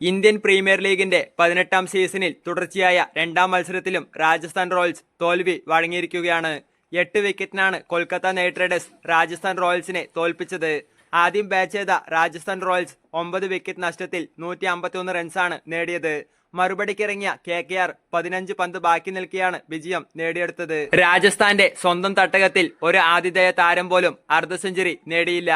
Indian premier ലീഗിന്റെ പതിനെട്ടാം സീസണിൽ തുടർച്ചയായ രണ്ടാം മത്സരത്തിലും രാജസ്ഥാൻ റോയൽസ് തോൽവി വഴങ്ങിയിരിക്കുകയാണ്. എട്ട് വിക്കറ്റിനാണ് കൊൽക്കത്ത നൈറ്റ് റൈഡേഴ്സ് രാജസ്ഥാൻ റോയൽസിനെ തോൽപ്പിച്ചത്. ആദ്യം ബാറ്റ് ചെയ്ത രാജസ്ഥാൻ റോയൽസ് ഒമ്പത് വിക്കറ്റ് നഷ്ടത്തിൽ നൂറ്റി അമ്പത്തിയൊന്ന് റൺസാണ് നേടിയത്. മറുപടിക്കിറങ്ങിയ കെ കെ ആർ പതിനഞ്ച് പന്ത് ബാക്കി നിൽക്കെയാണ് വിജയം നേടിയെടുത്തത്. രാജസ്ഥാന്റെ സ്വന്തം തട്ടകത്തിൽ ഒരു ആതിഥേയ താരം പോലും അർദ്ധ സെഞ്ചുറി നേടിയില്ല.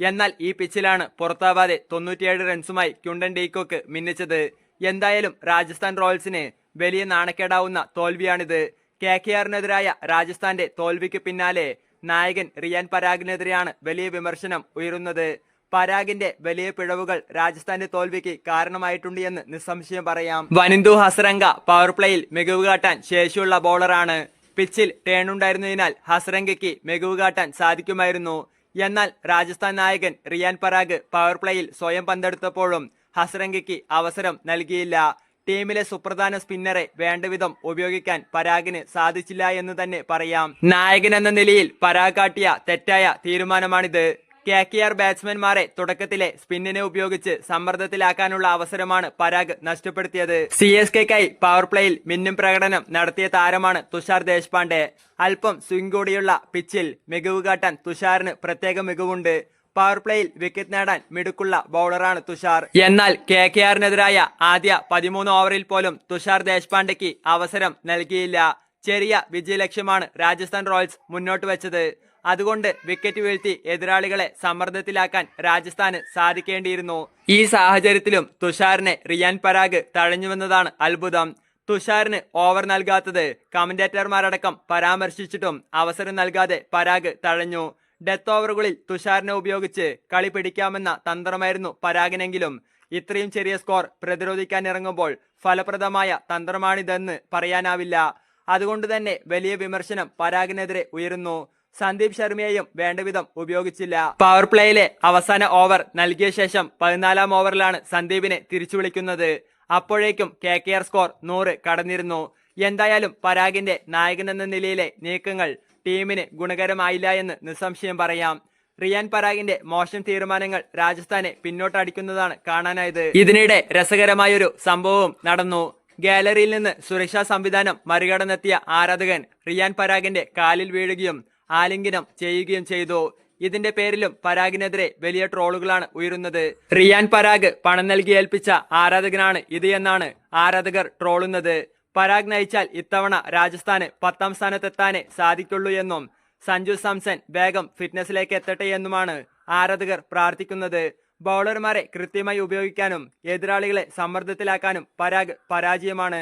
എന്നാൽ ഈ പിച്ചിലാണ് പുറത്താവാതെ തൊണ്ണൂറ്റിയേഴ് റൺസുമായി ക്യുണ്ടൻ ഡീകോക്ക് മിന്നിച്ചത്. എന്തായാലും രാജസ്ഥാൻ റോയൽസിന് വലിയ നാണക്കേടാവുന്ന തോൽവിയാണിത്. കെ കെ ആറിനെതിരായ രാജസ്ഥാന്റെ തോൽവിക്ക് പിന്നാലെ നായകൻ റിയാൻ പരാഗിനെതിരെയാണ് വലിയ വിമർശനം ഉയരുന്നത്. പരാഗിന്റെ വലിയ പിഴവുകൾ രാജസ്ഥാന്റെ തോൽവിക്ക് കാരണമായിട്ടുണ്ട് എന്ന് നിസ്സംശയം പറയാം. വനിന്ദു ഹസ്രംഗ പവർ പ്ലേയിൽ മികവ് കാട്ടാൻ ശേഷിയുള്ള ബോളറാണ് പിച്ചിൽ ടേൺ ഉണ്ടായിരുന്നതിനാൽ ഹസ്രംഗയ്ക്ക് മികവ് കാട്ടാൻ സാധിക്കുമായിരുന്നു. എന്നാൽ രാജസ്ഥാൻ നായകൻ റിയാൻ പരാഗ് പവർ പ്ലേയിൽ സ്വയം പന്തെടുത്തപ്പോഴും ഹസ്രംഗയ്ക്ക് അവസരം നൽകിയില്ല. ടീമിലെ സുപ്രധാന സ്പിന്നറെ വേണ്ടവിധം ഉപയോഗിക്കാൻ പരാഗിന് സാധിച്ചില്ല എന്ന് തന്നെ പറയാം. നായകൻ എന്ന നിലയിൽ പരാഗ് കാട്ടിയ തെറ്റായ തീരുമാനമാണിത്. കെ കെ ആർ ബാറ്റ്സ്മാൻമാരെ തുടക്കത്തിലെ സ്പിന്നിനെ ഉപയോഗിച്ച് സമ്മർദ്ദത്തിലാക്കാനുള്ള അവസരമാണ് പരാഗ് നഷ്ടപ്പെടുത്തിയത്. സി എസ് കെക്കായി പവർ പ്ലേയിൽ മിന്നും പ്രകടനം നടത്തിയ താരമാണ് തുഷാർ ദേശ്പാണ്ഡെ. അല്പം സ്വിംഗ് കൂടിയുള്ള പിച്ചിൽ മികവ് കാട്ടാൻ തുഷാറിന് പ്രത്യേക മികവുണ്ട്. പവർ പ്ലേയിൽ വിക്കറ്റ് നേടാൻ മിടുക്കുള്ള ബൗളറാണ് തുഷാർ. എന്നാൽ കെ കെ ആറിനെതിരായ ആദ്യ പതിമൂന്ന് ഓവറിൽ പോലും തുഷാർ ദേശ്പാണ്ഡെക്ക് അവസരം നൽകിയില്ല. ചെറിയ വിജയലക്ഷ്യമാണ് രാജസ്ഥാൻ റോയൽസ് മുന്നോട്ട് വെച്ചത്. അതുകൊണ്ട് വിക്കറ്റ് വീഴ്ത്തി എതിരാളികളെ സമ്മർദ്ദത്തിലാക്കാൻ രാജസ്ഥാന് സാധിക്കേണ്ടിയിരുന്നു. ഈ സാഹചര്യത്തിലും തുഷാറിനെ റിയാൻ പരാഗ് തഴഞ്ഞുവെന്നതാണ് അത്ഭുതം. തുഷാറിന് ഓവർ നൽകാത്തത് കമന്റേറ്റർമാരടക്കം പരാമർശിച്ചിട്ടും അവസരം നൽകാതെ പരാഗ് തഴഞ്ഞു. ഡെത്ത് ഓവറുകളിൽ തുഷാറിനെ ഉപയോഗിച്ച് കളി പിടിക്കാമെന്ന തന്ത്രമായിരുന്നു പരാഗിനെങ്കിലും. ഇത്രയും ചെറിയ സ്കോർ പ്രതിരോധിക്കാൻ ഇറങ്ങുമ്പോൾ ഫലപ്രദമായ തന്ത്രമാണിതെന്ന് പറയാനാവില്ല. അതുകൊണ്ട് തന്നെ വലിയ വിമർശനം പരാഗിനെതിരെ ഉയരുന്നു. സന്ദീപ് ശർമ്മയെയും വേണ്ടവിധം ഉപയോഗിച്ചില്ല. പവർ പ്ലേയിലെ അവസാന ഓവർ നൽകിയ ശേഷം പതിനാലാം ഓവറിലാണ് സന്ദീപിനെ തിരിച്ചു വിളിക്കുന്നത്. അപ്പോഴേക്കും കെ കെ ആർ സ്കോർ നൂറ് കടന്നിരുന്നു. എന്തായാലും പരാഗിന്റെ നായകൻ എന്ന നിലയിലെ നീക്കങ്ങൾ ടീമിന് ഗുണകരമായില്ല എന്ന് നിസ്സംശയം പറയാം. റിയാൻ പരാഗിന്റെ മോശം തീരുമാനങ്ങൾ രാജസ്ഥാനെ പിന്നോട്ടടിക്കുന്നതാണ് കാണാനായത്. ഇതിനിടെ രസകരമായൊരു സംഭവവും നടന്നു. ഗാലറിയിൽ നിന്ന് സുരക്ഷാ സംവിധാനം മറികടന്നെത്തിയ ആരാധകൻ റിയാൻ പരാഗിന്റെ കാലിൽ വീഴുകയും ആലിംഗനം ചെയ്യുകയും ചെയ്തു. ഇതിന്റെ പേരിലും പരാഗിനെതിരെ വലിയ ട്രോളുകളാണ് ഉയരുന്നത്. റിയാൻ പരാഗ് പണം നൽകി ഏൽപ്പിച്ച ആരാധകനാണ് ഇത് എന്നാണ് ആരാധകർ ട്രോളുന്നത്. പരാഗ് നയിച്ചാൽ ഇത്തവണ രാജസ്ഥാന് പത്താം സ്ഥാനത്തെത്താനേ സാധിക്കുള്ളൂ എന്നും സഞ്ജു സാംസൺ വേഗം ഫിറ്റ്നസിലേക്ക് എത്തട്ടെ എന്നുമാണ് ആരാധകർ പ്രാർത്ഥിക്കുന്നത്. ബൗളർമാരെ കൃത്യമായി ഉപയോഗിക്കാനും എതിരാളികളെ സമ്മർദ്ദത്തിലാക്കാനും പരാഗ് പരാജയമാണ്.